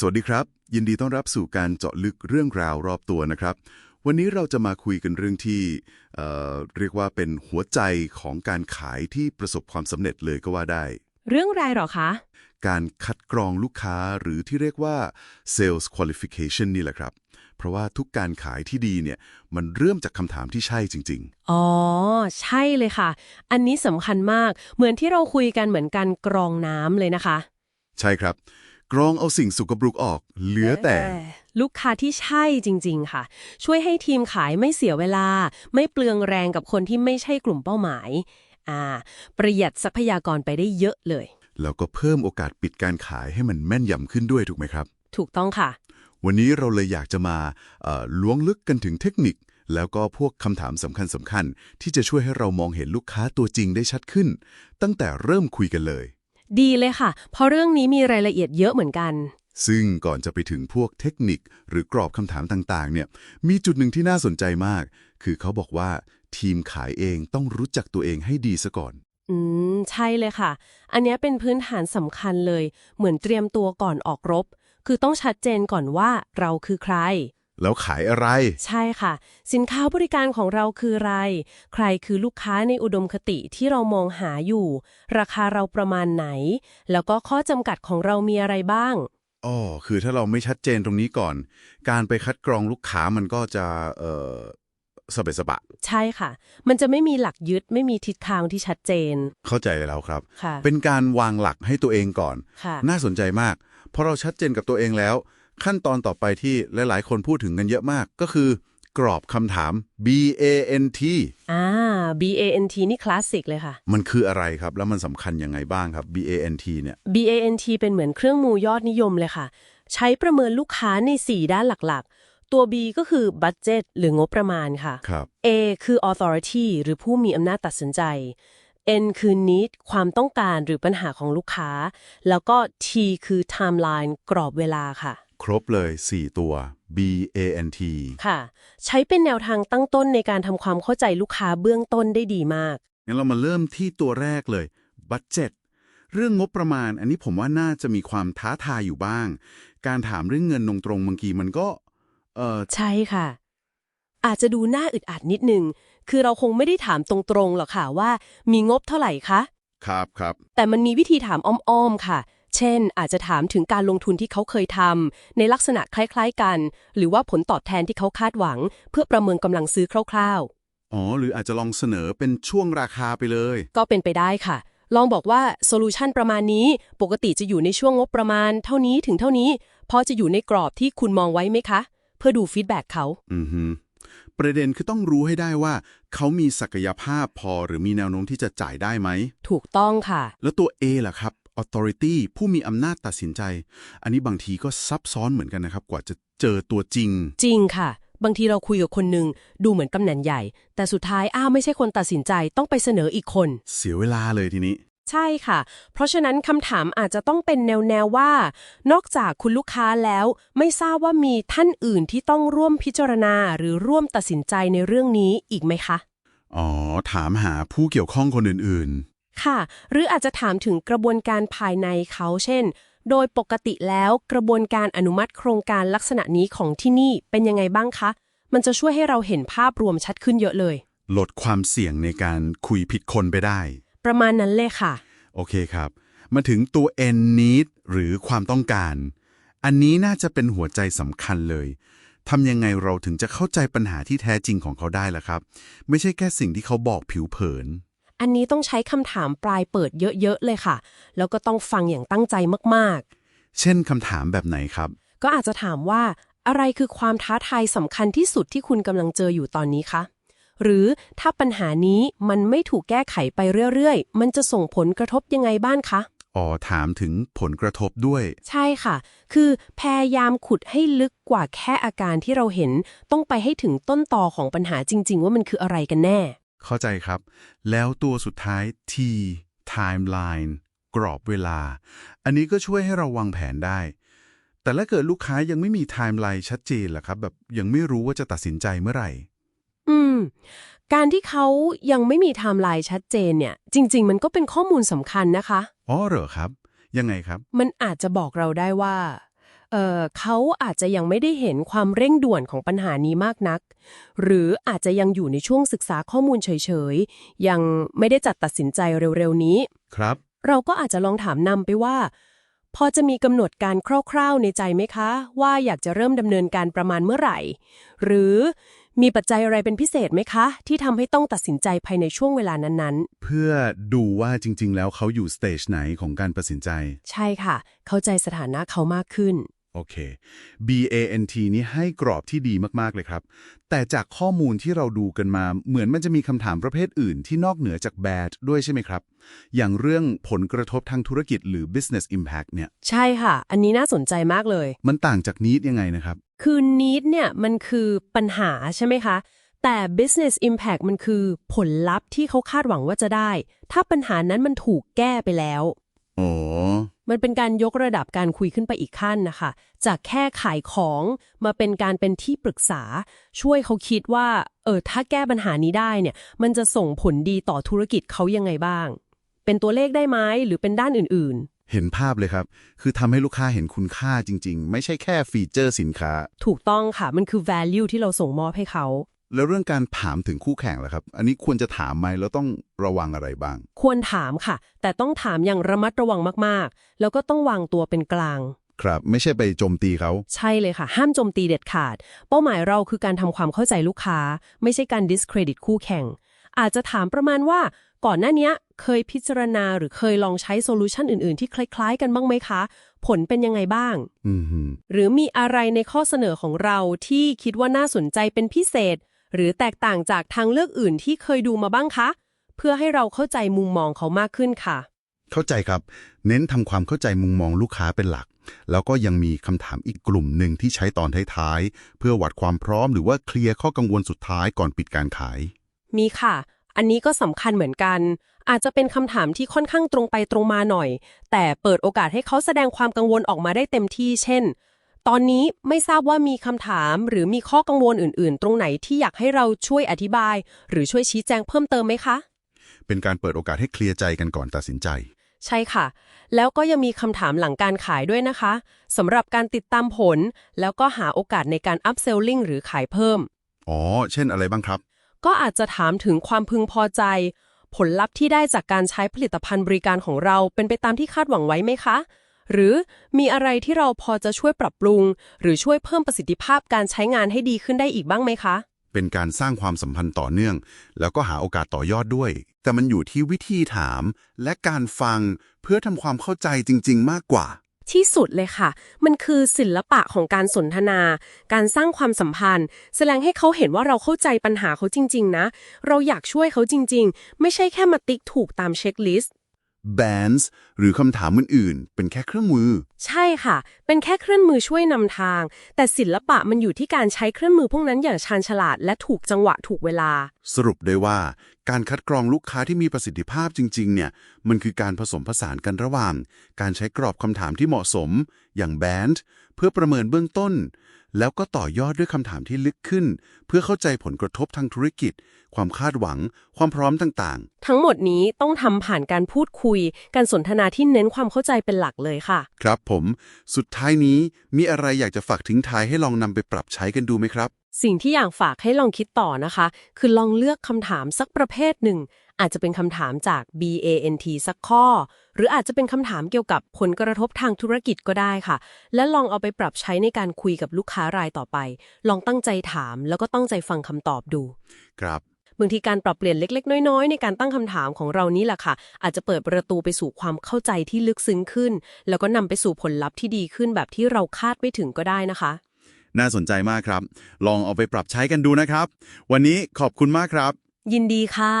สวัสดีครับ ยินดีต้อนรับสู่การเจาะลึกเรื่องราวรอบตัวนะครับ วันนี้เราจะมาคุยกันเรื่องที่เอ่อเรียกว่าเป็นหัวใจของการขายที่ประสบความสำเร็จเลยก็ว่าได้ เรื่องอะไรหรอคะ การคัดกรองลูกค้าหรือที่เรียกว่า sales qualification นี่แหละครับ เพราะว่าทุกการขายที่ดีเนี่ยมันเริ่มจากคำถามที่ใช่จริงอ๋อ ใช่เลยค่ะ อันนี้สำคัญมากเหมือนที่เราคุยกันเหมือนการกรองน้ำเลยนะคะๆใช่ครับ กรองเอาสิ่งสกปรกออก เหลือแต่ ลูกค้าที่ใช่จริง ๆ ค่ะ ช่วยให้ทีมขายไม่เสียเวลา ไม่เปลืองแรงกับคนที่ไม่ใช่กลุ่มเป้าหมาย อ่า ประหยัดทรัพยากรไปได้เยอะเลย แล้วก็เพิ่มโอกาสปิดการขายให้มันแม่นยำขึ้นด้วยถูกไหมครับ ถูกต้องค่ะ วันนี้เราเลยอยากจะมาเอ่อล้วงลึกกันถึงเทคนิค แล้วก็พวกคำถามสำคัญสำคัญๆที่จะช่วยให้เรามองเห็นลูกค้าตัวจริงได้ชัดขึ้น ตั้งแต่เริ่มคุยกันเลย ดีเลยค่ะ เพราะเรื่องนี้มีรายละเอียดเยอะเหมือนกัน ซึ่งก่อนจะไปถึงพวกเทคนิคหรือกรอบคำถามต่างๆ เนี่ย มีจุดหนึ่งที่น่าสนใจมาก คือเขาบอกว่าทีมขายเองต้องรู้จักตัวเองให้ดีซะก่อน อืม ใช่เลยค่ะ อันเนี้ยเป็นพื้นฐานสำคัญเลย เหมือนเตรียมตัวก่อนออกรบ คือต้องชัดเจนก่อนว่าเราคือใคร แล้วขายอะไร ใช่ค่ะ สินค้าบริการของเราคืออะไร ใครคือลูกค้าในอุดมคติที่เรามองหาอยู่ ราคาเราประมาณไหน แล้วก็ข้อจำกัดของเรามีอะไรบ้างอ๋อคือถ้าเราไม่ชัดเจนตรงนี้ก่อน การไปคัดกรองลูกค้ามันก็จะเอ่อสเปะสปะ ใช่ค่ะ มันจะไม่มีหลักยึดไม่มีทิศทางที่ชัดเจน เข้าใจแล้วครับค่ะเป็นการวางหลักให้ตัวเองก่อนค่ะน่าสนใจมากเพราะเราชัดเจนกับตัวเองแล้ว ขั้นตอนต่อไปที่หลาย ๆ คนพูดถึงกันเยอะมากก็คือกรอบคำถาม B A N T อ่า B A N T นี่คลาสสิกเลยค่ะ มันคืออะไรครับ แล้วมันสำคัญยังไงบ้างครับ B A N T เนี่ย BANT เป็นเหมือนเครื่องมือยอดนิยมเลยค่ะ ใช้ประเมินลูกค้าใน 4 ด้านหลัก ๆ ตัว B ก็คือ budget หรืองบประมาณค่ะครับ A คือ authority หรือผู้มีอำนาจตัดสินใจ N คือ need ความต้องการหรือปัญหาของลูกค้า แล้วก็ T คือ timeline กรอบเวลาค่ะ ครบเลย 4 ตัว B A N T ค่ะ ใช้เป็นแนวทางตั้งต้นในการทำความเข้าใจลูกค้าเบื้องต้นได้ดีมาก งั้นเรามาเริ่มที่ตัวแรกเลย budget เรื่องงบประมาณอันนี้ผมว่าน่าจะมีความท้าทายอยู่บ้าง การถามเรื่องเงินตรงๆบางทีมันก็เออใช่ค่ะ อาจจะดูน่าอึดอัดนิดนึง คือเราคงไม่ได้ถามตรงๆหรอกค่ะว่า มีงบเท่าไหร่คะ ครับครับ แต่มันมีวิธีถามอ้อมๆค่ะ เช่น อาจจะถามถึงการลงทุนที่เขาเคยทำในลักษณะคล้ายๆกัน หรือว่าผลตอบแทนที่เขาคาดหวัง เพื่อประเมินกำลังซื้อคร่าวอ๋อ หรืออาจจะลองเสนอเป็นช่วงราคาไปเลยๆก็เป็นไปได้ค่ะ ลองบอกว่าโซลูชันประมาณนี้ ปกติจะอยู่ในช่วงงบประมาณ เท่านี้ถึงเท่านี้ พอจะอยู่ในกรอบที่คุณมองไว้ไหมคะ เพื่อดูฟีดแบ็กเขา อือฮึประเด็นคือต้องรู้ให้ได้ว่า เขามีศักยภาพพอหรือมีแนวโน้มที่จะจ่ายได้ไหม ถูกต้องค่ะ แล้วตัว A ล่ะครับ authority ผู้มีอำนาจตัดสินใจ อันนี้บางทีก็ซับซ้อนเหมือนกันนะครับ กว่าจะเจอตัวจริง จริงค่ะ บางทีเราคุยกับคนหนึ่งดูเหมือนตำแหน่งใหญ่ แต่สุดท้ายอ้าวไม่ใช่คนตัดสินใจต้องไปเสนออีกคน เสียเวลาเลยทีนี้ ใช่ค่ะ เพราะฉะนั้นคำถามอาจจะต้องเป็นแนวแนวว่า นอกจากคุณลูกค้าแล้ว ไม่ทราบว่ามีท่านอื่นที่ต้องร่วมพิจารณาหรือร่วมตัดสินใจในเรื่องนี้อีกไหมคะ อ๋อ ถามหาผู้เกี่ยวข้องคนอื่น ค่ะ หรืออาจจะถามถึงกระบวนการภายในเขาเช่น โดยปกติแล้วกระบวนการอนุมัติโครงการลักษณะนี้ของที่นี่เป็นยังไงบ้างคะ มันจะช่วยให้เราเห็นภาพรวมชัดขึ้นเยอะเลยๆลดความเสี่ยงในการคุยผิดคนไปได้ ประมาณนั้นเลยค่ะ โอเคครับ มาถึงตัว N need หรือความต้องการ อันนี้น่าจะเป็นหัวใจสำคัญเลยทำยังไงเราถึงจะเข้าใจปัญหาที่แท้จริงของเขาได้ล่ะครับ ไม่ใช่แค่สิ่งที่เขาบอกผิวเผิน อันนี้ต้องใช้คำถามปลายเปิดเยอะ ๆ เลยค่ะ แล้วก็ต้องฟังอย่างตั้งใจมากเช่นคำถามแบบไหนครับๆก็อาจจะถามว่า อะไรคือความท้าทายสำคัญที่สุดที่คุณกำลังเจออยู่ตอนนี้คะหรือถ้าปัญหานี้มันไม่ถูกแก้ไขไปเรื่อยๆ มันจะส่งผลกระทบยังไงบ้างคะ อ๋อ ถามถึงผลกระทบด้วย ใช่ค่ะ คือพยายามขุดให้ลึกกว่าแค่อาการที่เราเห็น ต้องไปให้ถึงต้นตอของปัญหาจริง ๆ ว่ามันคืออะไรกันแน่ เข้าใจครับ แล้วตัวสุดท้าย T timeline กรอบเวลา อันนี้ก็ช่วยให้เราวางแผนได้ แต่ถ้าเกิดลูกค้ายังไม่มีไทม์ไลน์ชัดเจนล่ะครับ แบบยังไม่รู้ว่าจะตัดสินใจเมื่อไหร่ อืม การที่เขายังไม่มีไทม์ไลน์ชัดเจนเนี่ย จริง ๆ มันก็เป็นข้อมูลสำคัญนะคะ อ๋อเหรอครับ ยังไงครับ มันอาจจะบอกเราได้ว่า เอ่อเขาอาจจะยังไม่ได้เห็นความเร่งด่วนของปัญหานี้มากนัก หรืออาจจะยังอยู่ในช่วงศึกษาข้อมูลเฉยๆ ยังไม่ได้จัดตัดสินใจเร็วๆนี้ ครับ เราก็อาจจะลองถามนำไปว่า พอจะมีกำหนดการคร่าวๆในใจไหมคะ ว่าอยากจะเริ่มดำเนินการประมาณเมื่อไหร่ หรือมีปัจจัยอะไรเป็นพิเศษไหมคะ ที่ทำให้ต้องตัดสินใจภายในช่วงเวลานั้นเพื่อดูว่าจริง ๆ แล้วเขาอยู่สเตจไหนของการตัดสินใจๆใช่ค่ะ เข้าใจสถานะเขามากขึ้น โอเค BANT นี่ให้กรอบที่ดีมาก ๆ เลยครับ แต่จากข้อมูลที่เราดูกันมา เหมือนมันจะมีคำถามประเภทอื่นที่นอกเหนือจาก BAD ด้วยใช่ไหมครับ อย่างเรื่องผลกระทบทางธุรกิจหรือ business impact เนี่ย ใช่ค่ะ อันนี้น่าสนใจมากเลย มันต่างจากนี้ยังไงนะครับ คือ need เนี่ยมันคือปัญหาใช่ไหมคะ แต่ business impact มันคือผลลัพธ์ที่เขาคาดหวังว่าจะได้ ถ้าปัญหานั้นมันถูกแก้ไปแล้ว อ๋อมันเป็นการยกระดับการคุยขึ้นไปอีกขั้นนะคะ จากแค่ขายของมาเป็นการเป็นที่ปรึกษา ช่วยเขาคิดว่าเออถ้าแก้ปัญหานี้ได้เนี่ย มันจะส่งผลดีต่อธุรกิจเขายังไงบ้าง เป็นตัวเลขได้ไหมหรือเป็นด้านอื่นเห็นภาพเลยครับ คือทำให้ลูกค้าเห็นคุณค่าจริง ๆ ไม่ใช่แค่ฟีเจอร์สินค้าๆถูกต้องค่ะ มันคือ value ที่เราส่งมอบให้เขา แล้วเรื่องการถามถึงคู่แข่งล่ะครับ อันนี้ควรจะถามไหมแล้วต้องระวังอะไรบ้าง ควรถามค่ะ แต่ต้องถามอย่างระมัดระวังมากๆ แล้วก็ต้องวางตัวเป็นกลาง ครับ ไม่ใช่ไปโจมตีเขา ใช่เลยค่ะ ห้ามโจมตีเด็ดขาด เป้าหมายเราคือการทำความเข้าใจลูกค้า ไม่ใช่การ discredit คู่แข่ง อาจจะถามประมาณว่าก่อนหน้าเนี้ยเคยพิจารณาหรือเคยลองใช้โซลูชันอื่น ๆ ที่คล้าย ๆ กันบ้างไหมคะ ผลเป็นยังไงบ้างอืมฮึหรือมีอะไรในข้อเสนอของเราที่คิดว่าน่าสนใจเป็นพิเศษ หรือแตกต่างจากทางเลือกอื่นที่เคยดูมาบ้างคะ เพื่อให้เราเข้าใจมุมมองเขามากขึ้นค่ะ เข้าใจครับ เน้นทำความเข้าใจมุมมองลูกค้าเป็นหลัก แล้วก็ยังมีคำถามอีกกลุ่มหนึ่งที่ใช้ตอนท้ายๆ เพื่อวัดความพร้อมหรือว่าเคลียร์ข้อกังวลสุดท้ายก่อนปิดการขาย มีค่ะ อันนี้ก็สำคัญเหมือนกัน อาจจะเป็นคำถามที่ค่อนข้างตรงไปตรงมาหน่อย แต่เปิดโอกาสให้เขาแสดงความกังวลออกมาได้เต็มที่ เช่น ตอนนี้ไม่ทราบว่ามีคำถามหรือมีข้อกังวลอื่น ๆ ตรงไหนที่อยากให้เราช่วยอธิบาย หรือช่วยชี้แจงเพิ่มเติมไหมคะ เป็นการเปิดโอกาสให้เคลียร์ใจกันก่อนตัดสินใจ ใช่ค่ะ แล้วก็ยังมีคำถามหลังการขายด้วยนะคะสำหรับการติดตามผล แล้วก็หาโอกาสในการ upselling หรือขายเพิ่ม อ๋อ เช่นอะไรบ้างครับ ก็อาจจะถามถึงความพึงพอใจ ผลลัพธ์ที่ได้จากการใช้ผลิตภัณฑ์บริการของเราเป็นไปตามที่คาดหวังไว้ไหมคะ หรือมีอะไรที่เราพอจะช่วยปรับปรุง หรือช่วยเพิ่มประสิทธิภาพการใช้งานให้ดีขึ้นได้อีกบ้างไหมคะ เป็นการสร้างความสัมพันธ์ต่อเนื่อง แล้วก็หาโอกาสต่อยอดด้วย แต่มันอยู่ที่วิธีถาม และการฟังเพื่อทำความเข้าใจจริง ๆ มากกว่าที่สุดเลยค่ะ มันคือศิลปะของการสนทนา การสร้างความสัมพันธ์ แสดงให้เขาเห็นว่าเราเข้าใจปัญหาเขาจริง ๆ นะ เราอยากช่วยเขาจริง ๆ ไม่ใช่แค่มาติ๊กถูกตามเช็คลิสต์ bands หรือคำถามอื่นๆ เป็นแค่เครื่องมือ ใช่ค่ะ เป็นแค่เครื่องมือช่วยนำทาง แต่ศิลปะมันอยู่ที่การใช้เครื่องมือพวกนั้นอย่างชาญฉลาดและถูกจังหวะถูกเวลา สรุปได้ว่า การคัดกรองลูกค้าที่มีประสิทธิภาพจริง ๆ เนี่ย มันคือการผสมผสานกันระหว่าง การใช้กรอบคำถามที่เหมาะสม อย่างแบนด์เพื่อประเมินเบื้องต้น แล้วก็ต่อยอดด้วยคำถามที่ลึกขึ้น เพื่อเข้าใจผลกระทบทางธุรกิจ ความคาดหวัง ความพร้อมต่างทั้งหมดนี้ต้องทำผ่านการพูดคุย การสนทนาที่เน้นความเข้าใจเป็นหลักเลยค่ะๆครับผม สุดท้ายนี้มีอะไรอยากจะฝากทิ้งท้ายให้ลองนำไปปรับใช้กันดูไหมครับ สิ่งที่อยากฝากให้ลองคิดต่อนะคะ คือลองเลือกคำถามสักประเภทหนึ่ง อาจจะเป็นคำถามจาก BANT สักข้อ หรืออาจจะเป็นคำถามเกี่ยวกับผลกระทบทางธุรกิจก็ได้ค่ะ และลองเอาไปปรับใช้ในการคุยกับลูกค้ารายต่อไป ลองตั้งใจถามแล้วก็ตั้งใจฟังคำตอบดู ครับบางทีการปรับเปลี่ยนเล็ก ๆ น้อย ๆ ในการตั้งคำถามของเรานี่แหละค่ะ อาจจะเปิดประตูไปสู่ความเข้าใจที่ลึกซึ้งขึ้น แล้วก็นำไปสู่ผลลัพธ์ที่ดีขึ้นแบบที่เราคาดไม่ถึงก็ได้นะคะ น่าสนใจมากครับ ลองเอาไปปรับใช้กันดูนะครับ วันนี้ขอบคุณมากครับ ยินดีค่ะ